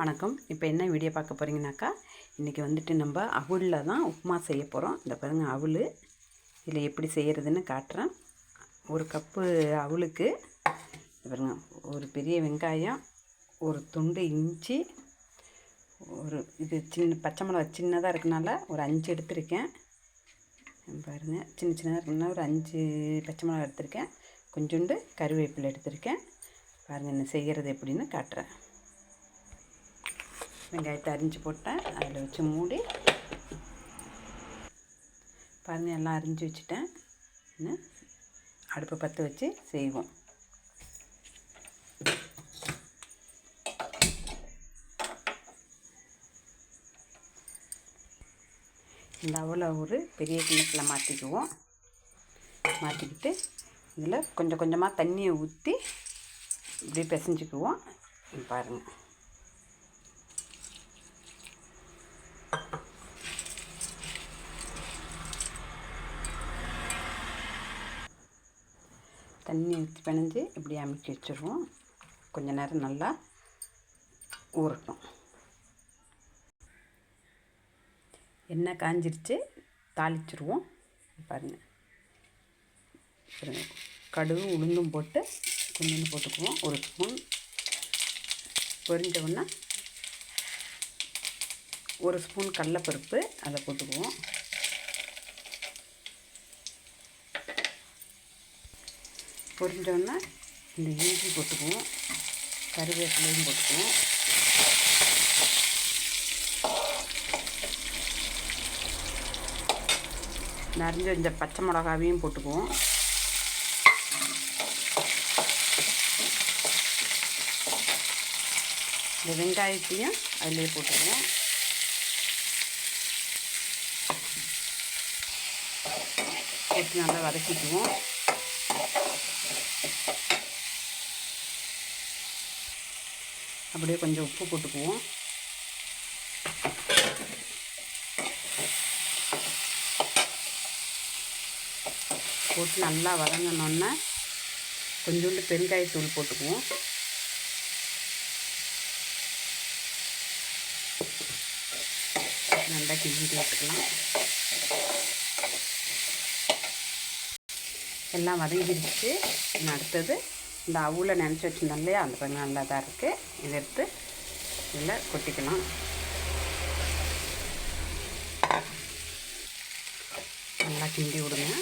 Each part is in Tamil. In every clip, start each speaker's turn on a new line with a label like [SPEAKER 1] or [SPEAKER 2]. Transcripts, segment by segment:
[SPEAKER 1] வணக்கம். இப்போ என்ன வீடியோ பார்க்க போகிறீங்கனாக்கா இன்றைக்கி வந்துட்டு நம்ம அவுளில் தான் உப்புமா செய்ய போகிறோம் இந்த பாருங்கள் அவுள். இதில் எப்படி செய்கிறதுன்னு காட்டுறேன். ஒரு கப்பு அவுளுக்கு பாருங்க ஒரு பெரிய வெங்காயம் ஒரு துண்டு இஞ்சி ஒரு இது சின்ன பச்சை மிளகா சின்னதாக இருக்கனால ஒரு அஞ்சு எடுத்திருக்கேன். பாருங்கள் சின்ன சின்னதாக இருக்கனால ஒரு அஞ்சு பச்சை மிளகா எடுத்திருக்கேன். கொஞ்சோண்டு கருவேப்பிலை எடுத்திருக்கேன். பாருங்கள் என்ன செய்கிறது எப்படின்னு காட்டுறேன். வெங்காயத்தை அரிஞ்சு போட்டேன். அதில் வச்சு மூடி. பாருங்கள் எல்லாம் அரிஞ்சு வச்சுட்டேன். இன்னும் அடுப்பை பற்ற வச்சு செய்வோம். இந்த அவ்வளோ ஒரு பெரிய கிணத்துல மாற்றிக்குவோம் மாற்றிக்கிட்டு இதில் கொஞ்சம் கொஞ்சமாக தண்ணியை ஊற்றி இப்படி பிசைஞ்சிக்குவோம். பாருங்கள் தண்ணி ஊற்றி பிணைஞ்சு இப்படி அமுக்கி வச்சுருவோம். கொஞ்ச நேரம் நல்லா ஊறட்டும். எண்ணெய் காஞ்சிருச்சு தாளிச்சிருவோம். பாருங்கள் கடுகு உளுந்தும் போட்டு கொஞ்சம் போட்டுக்குவோம். ஒரு ஸ்பூன் பொரிஞ்சவுன்னா ஒரு ஸ்பூன் கடலப்பருப்பு அதை போட்டுக்குவோம். பொரிஞ்சோன்னா இந்த இஞ்சி போட்டுக்குவோம். கருவேப்பிலையும் போட்டுக்குவோம். நரிஞ்ச இந்த பச்சை மிளகாவையும் போட்டுக்குவோம். இந்த வெங்காயத்தையும் அதிலே போட்டுக்குவோம். போட்டு நல்லா வதக்கிக்குவோம். அப்படியே கொஞ்சம் உப்பு போட்டுக்குவோம். போட்டு நல்லா வதங்கினோன்னா கொஞ்சோண்டு பெருங்காயத்தூள் போட்டுக்குவோம். நல்லா கிஞ்சிட்டு வச்சுக்கலாம் எல்லாம் வதங்கிடுச்சு அடுத்தது இந்த அவுல நினச்சி வச்சுருந்தோம் இல்லையா? அந்த கொஞ்சம் நல்லா தான் இருக்குது இதை எடுத்து இதில் கொட்டிக்கலாம். நல்லா கிண்டி விடுங்க.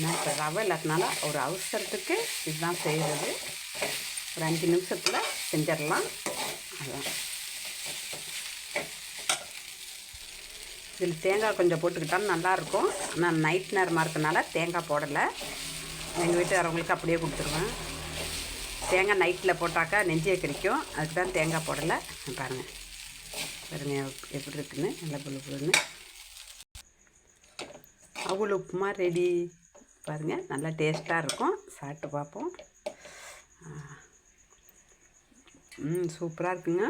[SPEAKER 1] நான் இப்போ ரவை இல்லாதனால ஒரு அவசரத்துக்கு இதுதான் செய்கிறது ஒரு அஞ்சு நிமிஷத்தில் செஞ்சிடலாம். அதுதான் இதில் தேங்காய் கொஞ்சம் போட்டுக்கிட்டாலும் நல்லாயிருக்கும். ஆனால் நைட் நேரமாக இருக்கனால தேங்காய் போடலை. எங்கள் வீட்டுக்காரவங்களுக்கு அப்படியே கொடுத்துருவேன். தேங்காய் நைட்டில் போட்டாக்கா நெஞ்சியை கிடைக்கும். அதுக்கு தான் தேங்காய் போடலை. பாருங்கள் பாருங்கள் எப்படி இருக்குன்னு. நல்லா புழு புழுன்னு. அவ்வளோ உப்புமா ரெடி பாருங்கள் நல்லா டேஸ்ட்டாக இருக்கும். சாப்பிட்டு பார்ப்போம். ம் சூப்பராக இருக்குங்க.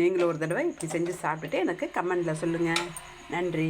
[SPEAKER 1] நீங்களும் ஒரு தடவை இப்படி செஞ்சு சாப்பிட்டுட்டு எனக்கு கமெண்டில் சொல்லுங்கள் நன்றி.